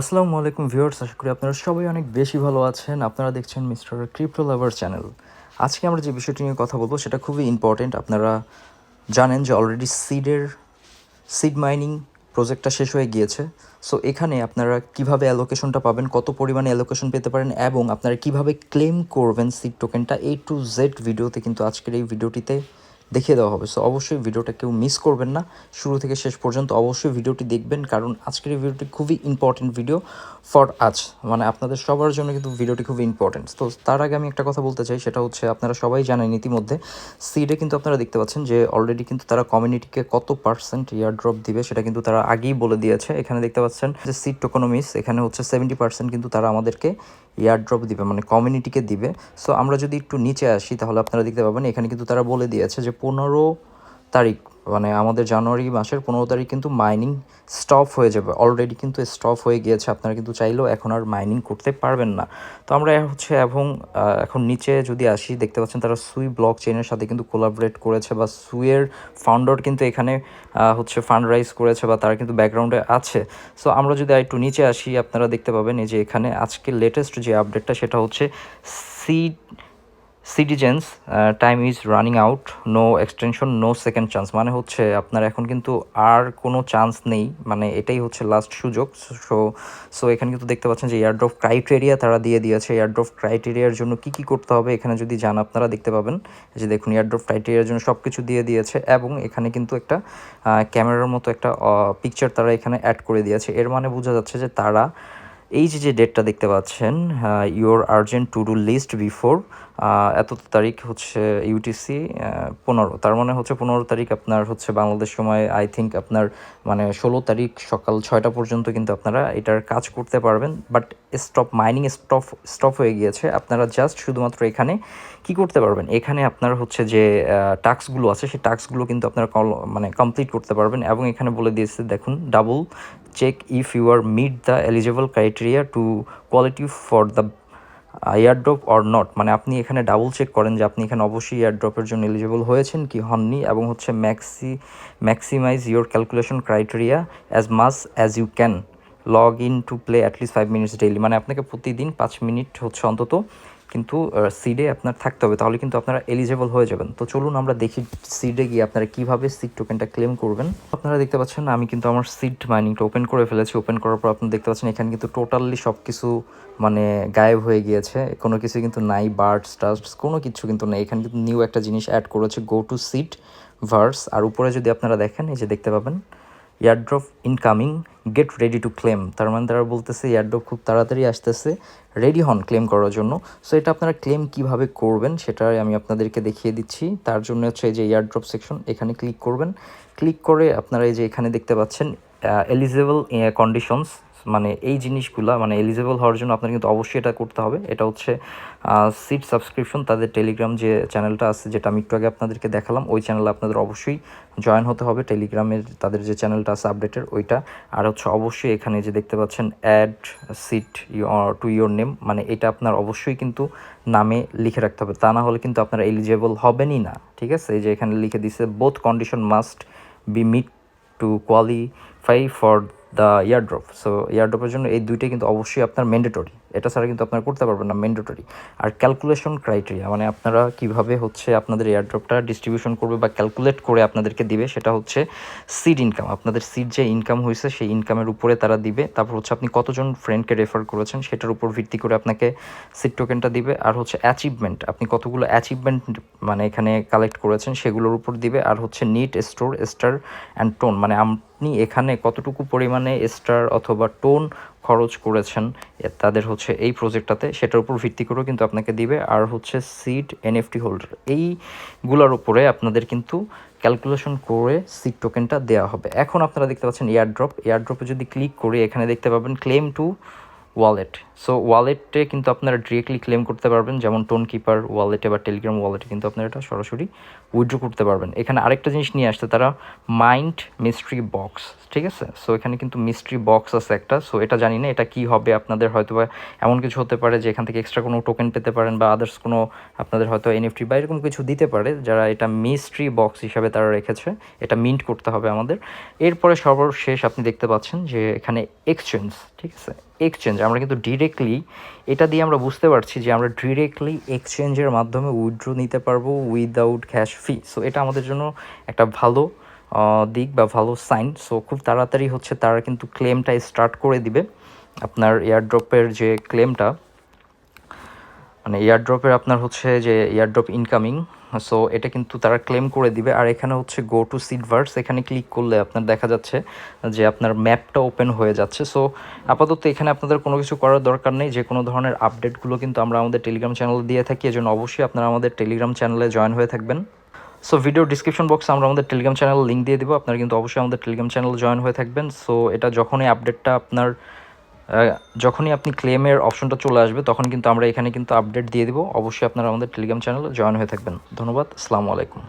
আসসালামু আলাইকুম ভিউয়ার্স, আশা করি আপনারা সবাই অনেক বেশি ভালো আছেন। আপনারা দেখছেন মিস্টার ক্রিপ্টো লাভার চ্যানেল। আজকে আমরা যে বিষয়টি নিয়ে কথা বলব, সেটা খুবই ইম্পর্টেন্ট আপনারা জানেন যে অলরেডি সিডের সিড মাইনিং প্রজেক্টটা শেষ হয়ে গিয়েছে। সো এখানে আপনারা কীভাবে অ্যালোকেশনটা পাবেন, কত পরিমাণে অ্যালোকেশন পেতে পারেন, এবং আপনারা কীভাবে ক্লেম করবেন সিড টোকেনটা এ টু জেড ভিডিওতে কিন্তু আজকের এই ভিডিওটিতে দেখিয়ে দেওয়া হবে। সো অবশ্যই ভিডিওটা কেউ মিস করবেন না। শুরু থেকে শেষ পর্যন্ত অবশ্যই ভিডিওটি দেখবেন, কারণ আজকের এই ভিডিওটি খুবই ইম্পর্টেন্ট ভিডিও ফর আজ মানে আপনাদের সবার জন্য কিন্তু ভিডিওটি খুবই ইম্পর্টেন্ট তো তার আগে আমি একটা কথা বলতে চাই, সেটা হচ্ছে আপনারা সবাই জানেন ইতিমধ্যে সিডে কিন্তু আপনারা দেখতে পাচ্ছেন যে অলরেডি কিন্তু তারা কমিউনিটিকে কত পার্সেন্ট ইয়ার ড্রপ দিবে, সেটা কিন্তু তারা আগেই বলে দিয়েছে। এখানে দেখতে পাচ্ছেন যে সিড টোকোনমিস এখানে হচ্ছে সেভেন্টি পার্সেন্ট কিন্তু তারা আমাদেরকে ইয়ার ড্রপ দিবে মানে কমিউনিটিকে দিবে। সো আমরা যদি একটু নিচে আসি, তাহলে আপনারা দেখতে পাবেন, এখানে কিন্তু তারা বলে দিয়েছে যে পনেরো তারিখ মানে আমাদের জানুয়ারি মাসের পনেরো তারিখ কিন্তু মাইনিং স্টপ হয়ে যাবে। অলরেডি কিন্তু স্টপ হয়ে গিয়েছে, আপনারা কিন্তু চাইলেও এখন আর মাইনিং করতে পারবেন না। তো আমরা হচ্ছে, এবং এখন নিচে যদি আসি, দেখতে পাচ্ছেন তারা সুই ব্লক চেইনের সাথে কিন্তু কোলাবরেট করেছে, বা সুইয়ের ফাউন্ডার কিন্তু এখানে হচ্ছে ফান্ড রাইজ করেছে, বা তারা কিন্তু ব্যাকগ্রাউন্ডে আছে। সো আমরা যদি একটু নিচে আসি, আপনারা দেখতে পাবেন এই যে এখানে আজকে লেটেস্ট যে আপডেটটা সেটা হচ্ছে C citizens time is running out no extension no second chance মানে হচ্ছে আপনার এখন কিন্তু আর কোনো চান্স নেই মানে এটাই হচ্ছে লাস্ট সুযোগ। সো সো এখানে কিন্তু দেখতে পাচ্ছেন যে এয়ারড্রপ ক্রাইটেরিয়া তারা দিয়ে দিয়েছে। এয়ারড্রপ ক্রাইটেরিয়ার জন্য কি কি করতে হবে এখানে যদি যান আপনারা দেখতে পাবেন। যে দেখুন এয়ারড্রপ ক্রাইটেরিয়ার জন্য সব কিছু দিয়ে দিয়েছে এবং এখানে কিন্তু একটা ক্যামেরার মতো একটা পিকচার তারা এখানে অ্যাড করে দিয়েছে। এর মানে বোঝা যাচ্ছে যে তারা এই যে যে ডেটটা দেখতে পাচ্ছেন your urgent to do list before এত তারিখ হচ্ছে ইউটিসি পনেরো। তার মানে হচ্ছে পনেরো তারিখ আপনার হচ্ছে বাংলাদেশ সময় আই থিঙ্ক আপনার মানে ষোলো তারিখ সকাল ছয়টা পর্যন্ত কিন্তু আপনারা এটার কাজ করতে পারবেন। But stop mining stop stop হয়ে গিয়েছে। আপনারা জাস্ট শুধুমাত্র এখানে কি করতে পারবেন? এখানে আপনার হচ্ছে যে টাস্কগুলো আছে, সেই টাস্কগুলো কিন্তু আপনারা মানে কমপ্লিট করতে পারবেন। এবং এখানে বলে দিয়েছে, দেখুন double check if you are meet the eligible criteria to quality for the airdrop or not মানে আপনি এখানে ডাবল চেক করেন যে আপনি এখানে অবশ্যই এয়ারড্রপের জন্য এলিজেবল হয়েছেন কি হননি এবং হচ্ছে maxi maximize your calculation criteria as much as you can log in to play at least five minutes daily মানে আপনাকে প্রতিদিন পাঁচ মিনিট হচ্ছে অন্তত কিন্তু সিডে আপনার থাকতে হবে, তাহলে কিন্তু আপনারা এলিজেবল হয়ে যাবেন। তো চলুন আমরা দেখি সিডে গিয়ে আপনারা কীভাবে সিড টোকেনটা ক্লেম করবেন। আপনারা দেখতে পাচ্ছেন, আমি কিন্তু আমার সিড মাইনিংটা ওপেন করে ফেলেছি। ওপেন করার পর আপনি দেখতে পাচ্ছেন, এখানে কিন্তু টোটালি সব কিছু মানে গায়েব হয়ে গিয়েছে। কোনো কিছু কিন্তু নাই বার্ডস টাস্টস কোনো কিছু কিন্তু নেই। এখানে কিন্তু নিউ একটা জিনিস অ্যাড করেছে গো টু সিট ভার্স আর উপরে যদি আপনারা দেখেন, এই যে দেখতে পাবেন airdrop incoming get ready to claim তার মানে তারা বলতেছে এয়ারড্রপ খুব তাড়াতাড়ি আসতেছে রেডি হন ক্লেম করার জন্য। সো এটা আপনারা ক্লেম কীভাবে করবেন সেটা আমি আপনাদেরকে দেখিয়ে দিচ্ছি। তার জন্য হচ্ছে এই যে এয়ারড্রপ সেকশন এখানে ক্লিক করবেন। ক্লিক করে আপনারা এই যে এখানে দেখতে পাচ্ছেন এলিজেবল কন্ডিশনস মানে এই জিনিসগুলা মানে এলিজেবল হওয়ার জন্য আপনার কিন্তু অবশ্যই এটা করতে হবে। এটা হচ্ছে সিট সাবস্ক্রিপশন তাদের টেলিগ্রাম যে চ্যানেলটা আছে, যেটা আমি একটু আগে আপনাদেরকে দেখালাম, ওই চ্যানেলে আপনাদের অবশ্যই জয়েন হতে হবে। টেলিগ্রামের তাদের যে চ্যানেলটা আছে আপডেটের ওইটা। আর হচ্ছে অবশ্যই এখানে যে দেখতে পাচ্ছেন add seat to your name মানে এটা আপনার অবশ্যই কিন্তু নামে লিখে রাখতে হবে। তা না হলে কিন্তু আপনারা এলিজেবল হবেনই না, ঠিক আছে? এই যে এখানে লিখে দিছে both condition must be meet to qualify for the airdrop so ইয়ারড্রপের জন্য এই দুইটাই কিন্তু অবশ্যই আপনার ম্যান্ডেটরি এটা ছাড়া কিন্তু আপনারা করতে পারবেন না ম্যান্ডেটরি আর ক্যালকুলেশন ক্রাইটেরিয়া মানে আপনারা কীভাবে হচ্ছে আপনাদের এয়ারড্রপটা ডিস্ট্রিবিউশন করবে বা ক্যালকুলেট করে আপনাদেরকে দিবে, সেটা হচ্ছে সিড ইনকাম আপনাদের সিড যে ইনকাম হয়েছে, সেই ইনকামের উপরে তারা দিবে। তারপর হচ্ছে আপনি কতজন ফ্রেন্ডকে রেফার করেছেন, সেটার উপর ভিত্তি করে আপনাকে সিড টোকেনটা দিবে। আর হচ্ছে অ্যাচিভমেন্ট আপনি কতগুলো অ্যাচিভমেন্ট মানে এখানে কালেক্ট করেছেন, সেগুলোর উপর দিবে। আর হচ্ছে NEET store star and tone মানে আপনি এখানে কতটুকু পরিমাণে স্টার অথবা টোন খরচ করেছেন তাদের হচ্ছে এই প্রজেক্টটাতে সেটার উপর ভিত্তি করেও কিন্তু আপনাকে দিবে। আর হচ্ছে সিড এনএফটি হোল্ডার এইগুলোর উপরে আপনাদের কিন্তু ক্যালকুলেশন করে সিট টোকেনটা দেওয়া হবে। এখন আপনারা দেখতে পাচ্ছেন এয়ারড্রপ এয়ারড্রপে যদি ক্লিক করি এখানে দেখতে পাবেন ক্লেম টু ওয়ালেট সো ওয়ালেটে কিন্তু আপনারা ডিরেক্টলি ক্লেম করতে পারবেন। যেমন টোন কিপার ওয়ালেটে বা টেলিগ্রাম ওয়ালেটে কিন্তু আপনারা এটা সরাসরি উইথড্র করতে পারবেন। এখানে আরেকটা জিনিস নিয়ে আসছে, তারা মাইন্ড মিস্ট্রি বক্স ঠিক আছে? সো এখানে কিন্তু মিস্ট্রি বক্স আছে একটা। সো এটা জানি না, এটা কি হবে? আপনাদের হয়তো বা এমন কিছু হতে পারে যে এখান থেকে এক্সট্রা কোনো টোকেন পেতে পারেন বা আদার্স কোনো আপনাদের হয়তো এনএফটি বা এরকম কিছু দিতে পারে, যারা এটা মিস্ট্রি বক্স হিসাবে তারা রেখেছে। এটা মিন্ট করতে হবে আমাদের। এরপরে সর্বশেষ আপনি দেখতে পাচ্ছেন যে এখানে এক্সচেঞ্জ ঠিক আছে? এক্সচেঞ্জ আমরা কিন্তু ডিরেক্টলি এটা দিয়ে আমরা বুঝতে পারছি যে আমরা ডিরেক্টলি এক্সচেঞ্জের মাধ্যমে উইথড্রো নিতে পারব উইদাউট ক্যাশ ফি সো এটা আমাদের জন্য একটা ভালো দিক বা ভালো সাইন সো খুব তাড়াতাড়ি হচ্ছে তারা কিন্তু ক্লেমটা স্টার্ট করে দিবে। আপনার এয়ারড্রপের যে ক্লেমটা মানে এয়ারড্রপের আপনার হচ্ছে যে এয়ারড্রপ ইনকামিং সো এটা কিন্তু তারা ক্লেম করে দিবে। আর এখানে হচ্ছে গো টু সিডভার্স এখানে ক্লিক করলে আপনার দেখা যাচ্ছে যে আপনার ম্যাপটা ওপেন হয়ে যাচ্ছে। সো আপাতত এখানে আপনাদের কোনো কিছু করার দরকার নেই। যে কোনো ধরনের আপডেটগুলো কিন্তু আমরা আমাদের টেলিগ্রাম চ্যানেলে দিয়ে থাকি, এজন্য অবশ্যই আপনারা আমাদের টেলিগ্রাম চ্যানেলে জয়েন হয়ে থাকবেন। সো ভিডিও ডিসক্রিপশন বক্সে আমরা আমাদের টেলিগ্রাম চ্যানেল লিঙ্ক দিয়ে দেবো। আপনারা কিন্তু অবশ্যই আমাদের টেলিগ্রাম চ্যানেল জয়েন হয়ে থাকবেন। সো এটা যখনই আপডেটটা আপনার যখনই আপনি ক্লেমের অপশনটা চলে আসবে, তখন কিন্তু আমরা এখানে কিন্তু আপডেট দিয়ে দেবো। অবশ্যই আপনারা আমাদের টেলিগ্রাম চ্যানেলে জয়েন হয়ে থাকবেন। ধন্যবাদ, আসসালামু আলাইকুম।